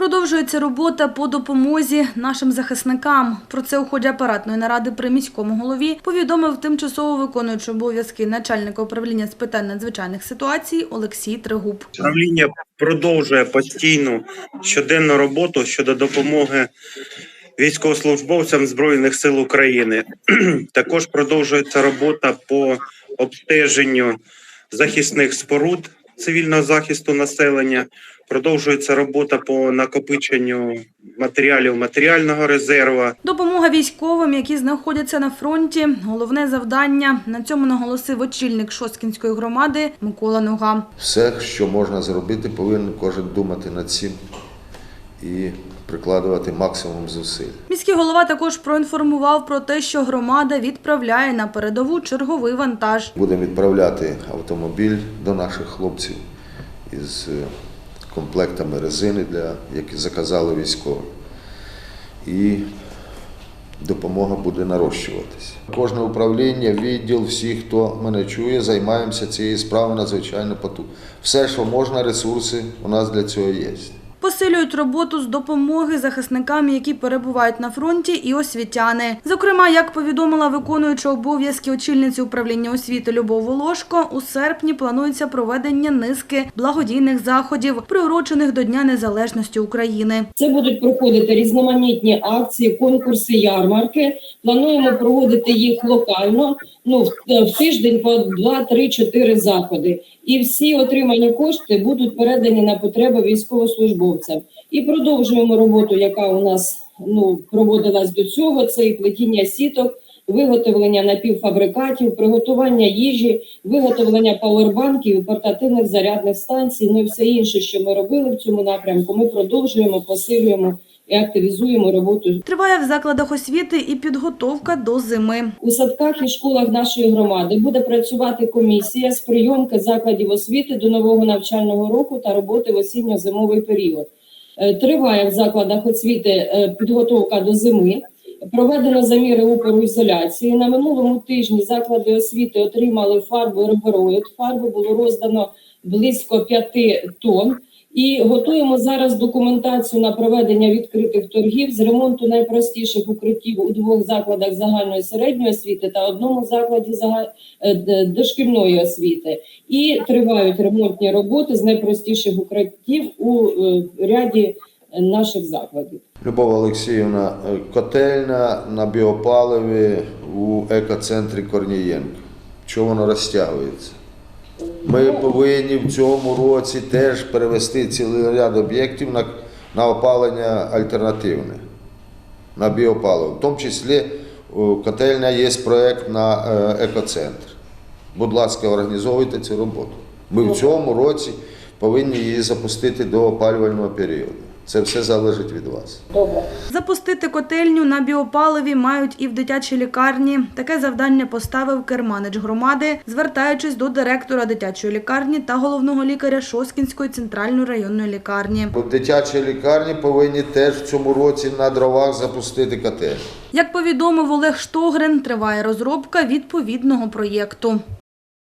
Продовжується робота по допомозі нашим захисникам. Про це у ході апаратної наради при міському голові повідомив тимчасово виконуючий обов'язки начальника управління з питань надзвичайних ситуацій Олексій Трегуб. Управління продовжує постійну щоденну роботу щодо допомоги військовослужбовцям Збройних сил України. Також продовжується робота по обстеженню захисних споруд цивільного захисту населення. Продовжується робота по накопиченню матеріалів матеріального резерву. Допомога військовим, які знаходяться на фронті, головне завдання. На цьому наголосив очільник Шосткінської громади Микола Нога. Все, що можна зробити, повинен кожен думати над цим і прикладувати максимум зусиль. Міський голова також проінформував про те, що громада відправляє на передову черговий вантаж. Будемо відправляти автомобіль до наших хлопців із е, комплектами резини, для, які заказали військові. І допомога буде нарощуватися. Кожне управління, відділ, всі, хто мене чує, займаємося цією справою надзвичайно поту. Все, що можна, ресурси у нас для цього є. Посилюють роботу з допомоги захисникам, які перебувають на фронті, і освітяни. Зокрема, як повідомила виконуюча обов'язки очільниці управління освіти Любов Волошко, у серпні планується проведення низки благодійних заходів, приурочених до Дня Незалежності України. Це будуть проходити різноманітні акції, конкурси, ярмарки. Плануємо проводити їх локально. Ну в, тиждень по 2, 3, 4 заходи. І всі отримані кошти будуть передані на потреби військовослужбовцям. І продовжуємо роботу, яка у нас ну проводилась до цього. Це і плетіння сіток. Виготовлення напівфабрикатів, приготування їжі, виготовлення пауербанків, портативних зарядних станцій, ну і все інше, що ми робили в цьому напрямку. Ми продовжуємо, посилюємо і активізуємо роботу Триває в закладах освіти і підготовка до зими. у садках і школах нашої громади. Буде працювати комісія з прийомки закладів освіти до нового навчального року та роботи в осінньо-зимовий період. Е, Триває в закладах освіти е, підготовка до зими. Проведено заміри опору ізоляції. На минулому тижні заклади освіти отримали фарбу ребероїд. Фарби було роздано близько 5 тонн. І готуємо зараз документацію на проведення відкритих торгів з ремонту найпростіших укриттів у двох закладах загальної середньої освіти та одному закладі е, дошкільної освіти. І тривають ремонтні роботи з найпростіших укриттів у е, ряді наших закладів. Любов Олексіївна, е, котельня на біопаливі у екоцентрі Корнієнка. Чого воно розтягується? Ми повинні в цьому році теж перевести цілий ряд об'єктів на, на опалення альтернативне, на біопаливо. В тому числі у котельня є проєкт на е, екоцентр. Будь ласка, організовуйте цю роботу. Ми в цьому році повинні її запустити до опалювального періоду. Це все залежить від вас. Добре. Запустити котельню на біопаливі мають і в дитячій лікарні. Таке завдання поставив керманич громади, звертаючись до директора дитячої лікарні та головного лікаря Шоскінської центральної районної лікарні. В дитячій лікарні повинні теж в цьому році на дровах запустити котельню. Як повідомив Олег Штогрин, триває розробка відповідного проєкту.